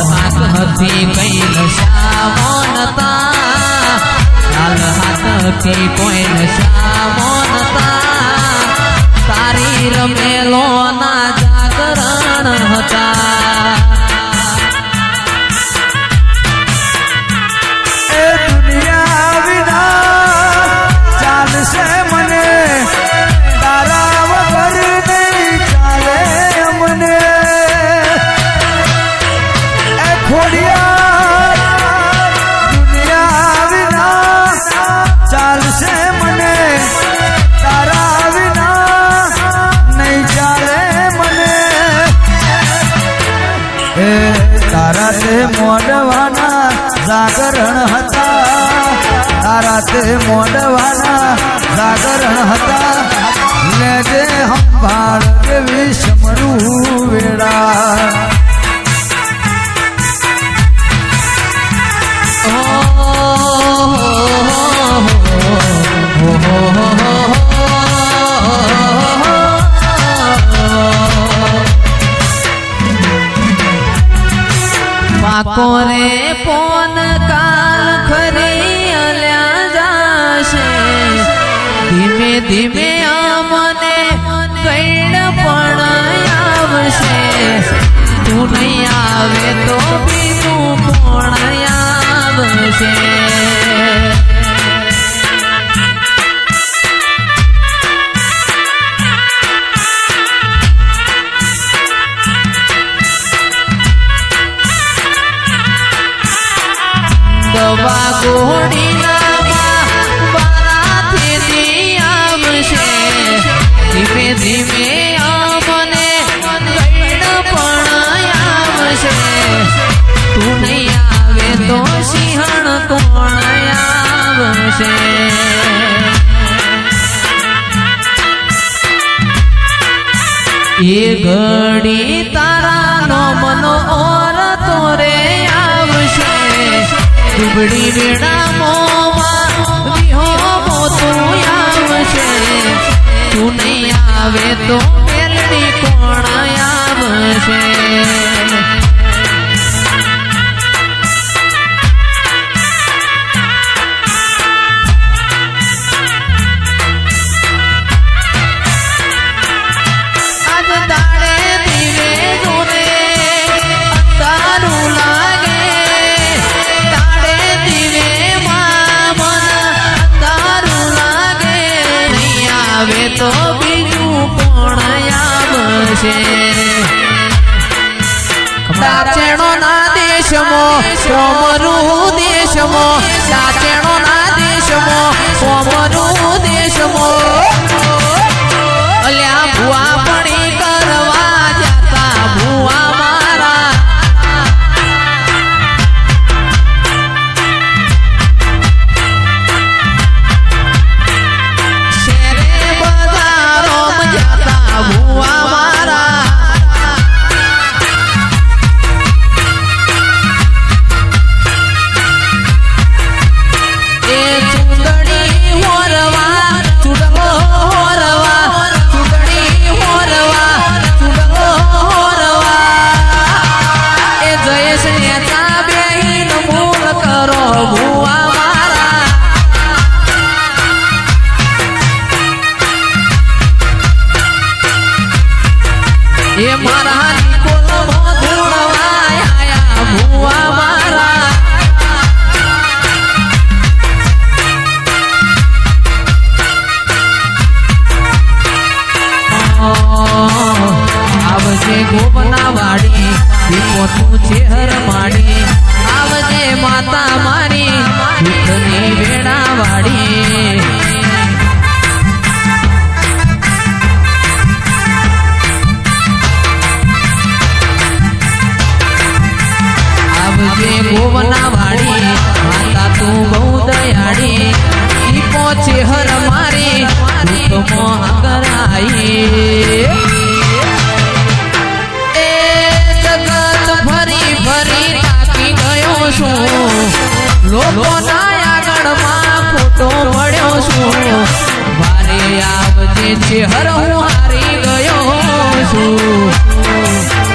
આંખ હતી કઈ નશામો નતા. લાલ હાથથી કોઈ નશામો નતા. તારી રમેલો ના જાગરણ હતા. મોડવાના જાગરણ હતા. લેજે સંભાળ દેવી સમરું વેળા પાકો રે પોન કાલ ખરી અલ્યા. જાશે ધીમે ધીમે મને કઈડ પણ આવશે. તું નહીં આવે તો બીજું પણ આવશે? આવશે એ ઘડી તારા નો મનો ઓર તોરે આવશે. દુબડી વેડા મોમાં વિહો તું આવશે. તું નહીં આવે તો મેલડી કોણ આવશે? દાચેણો ના દેશમો કોમરું દેશમો દાચેણો ના દેશમો કોમરું દેશમો. તું ચેહર. છું વારે આવજે છે હારી ગયો છું.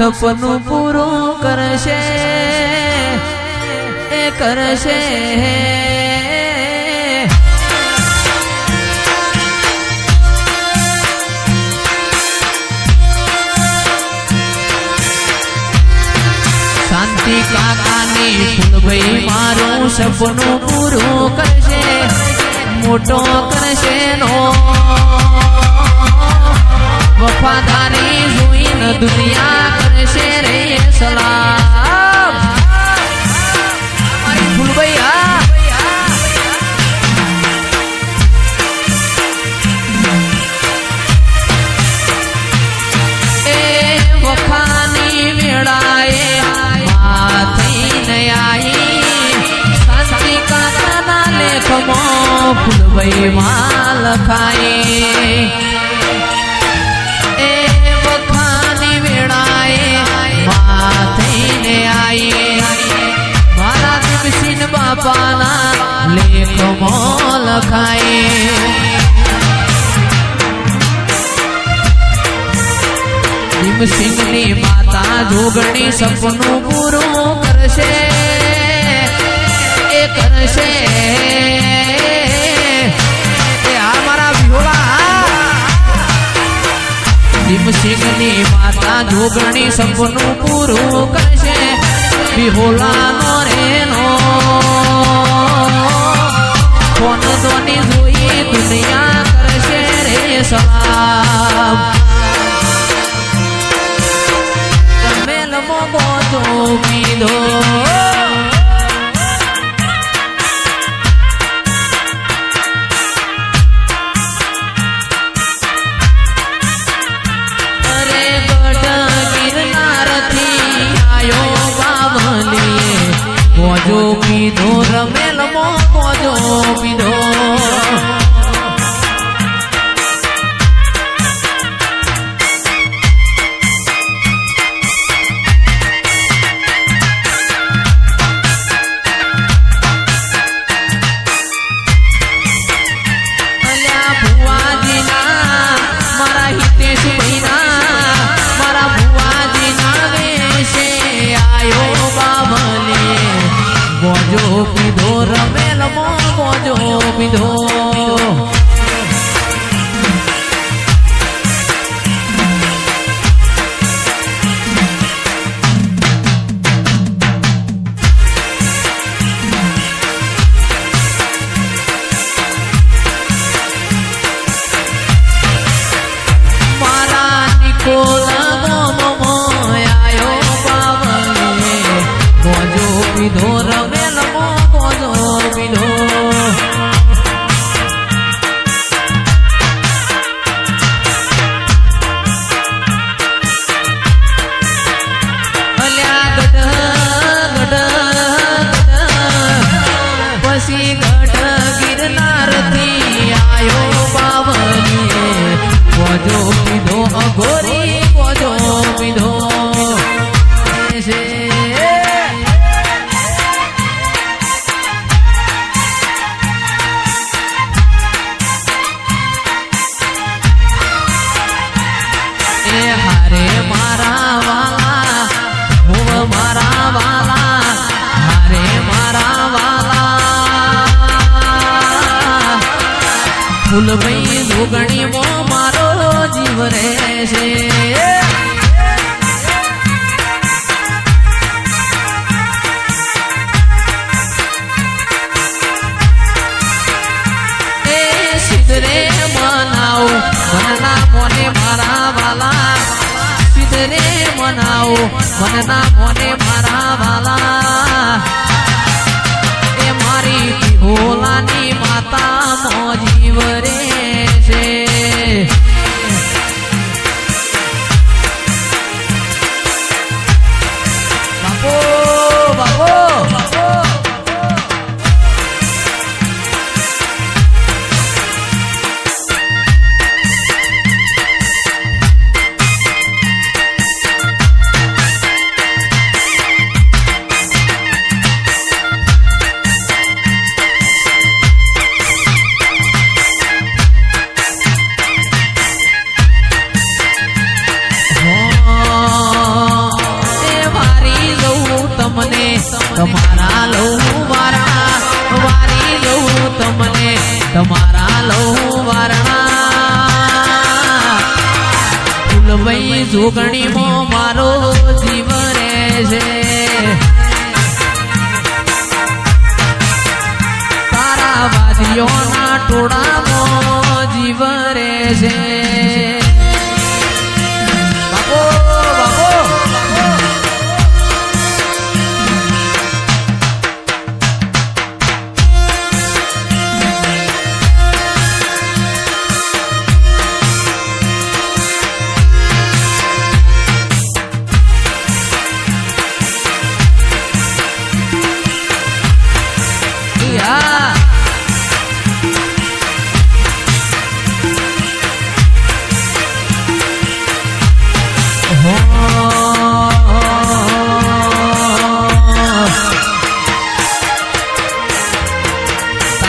સપનું પૂરું કરશે, એ કરશે. શાંતિ કાકાની ફૂલભાઈ મારું સપનું પૂરું કરશે, મોટો કરશે નો. વફાદારી જોઈને દુનિયા કરશે રે સલામ. મારી ફૂલભાઈ હા. એ વખાની વેળાએ માથઈને આઈ શાંતિ કાકાના લેખમાં ફૂલભાઈ માં ભીમસિંહની માતા જોગણી સપનું પૂરું કરશે. એ કરશે. ભીમસિંહની માતા જોગણી સપનું પૂરું કરશે. વિહોળાનો રેનો. કોણ ધોની જોઈ દુનિયા કરશે રે સલામ. આયો બાવલીએ મોજો પીધો રમેલ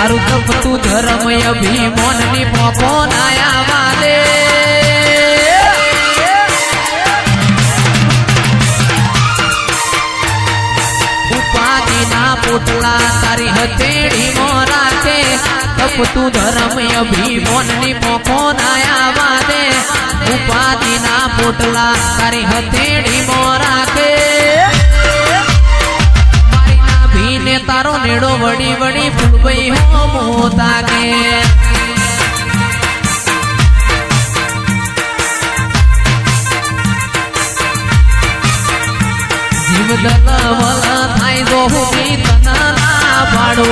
તારું તપતું ધર્મ ભીમોનની પોકો નાયા વાલે ઉપાધિના પોટલા તારી હથેળી મોરાતે તપતું ધર્મ ભીમોનની પોકો નાયા વાલે ઉપાધિના પોટલા તારી હથેળી મારી ફૂલભાઈ હો મોતા કે જીવ દલવલ થાય જો હું તના પાડો.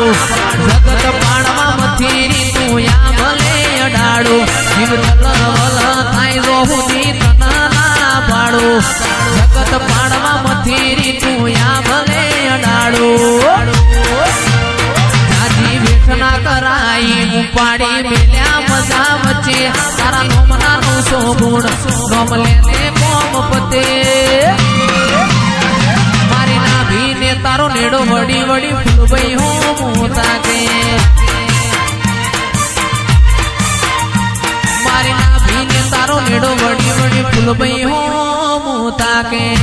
જગત પાડવા મથીરી તું ઉપાડી મેલ્યા મજા વચ્ચે. તારા નોમના નો ગુણ નોમ લેને કોમ પતે. મારી નાભીને તારો નેડો વડી વડી ફૂલભાઈ હું મોતા કે. મારી નાભીને તારો નેડો વડી વડી ફૂલભાઈ હું મોતા કે.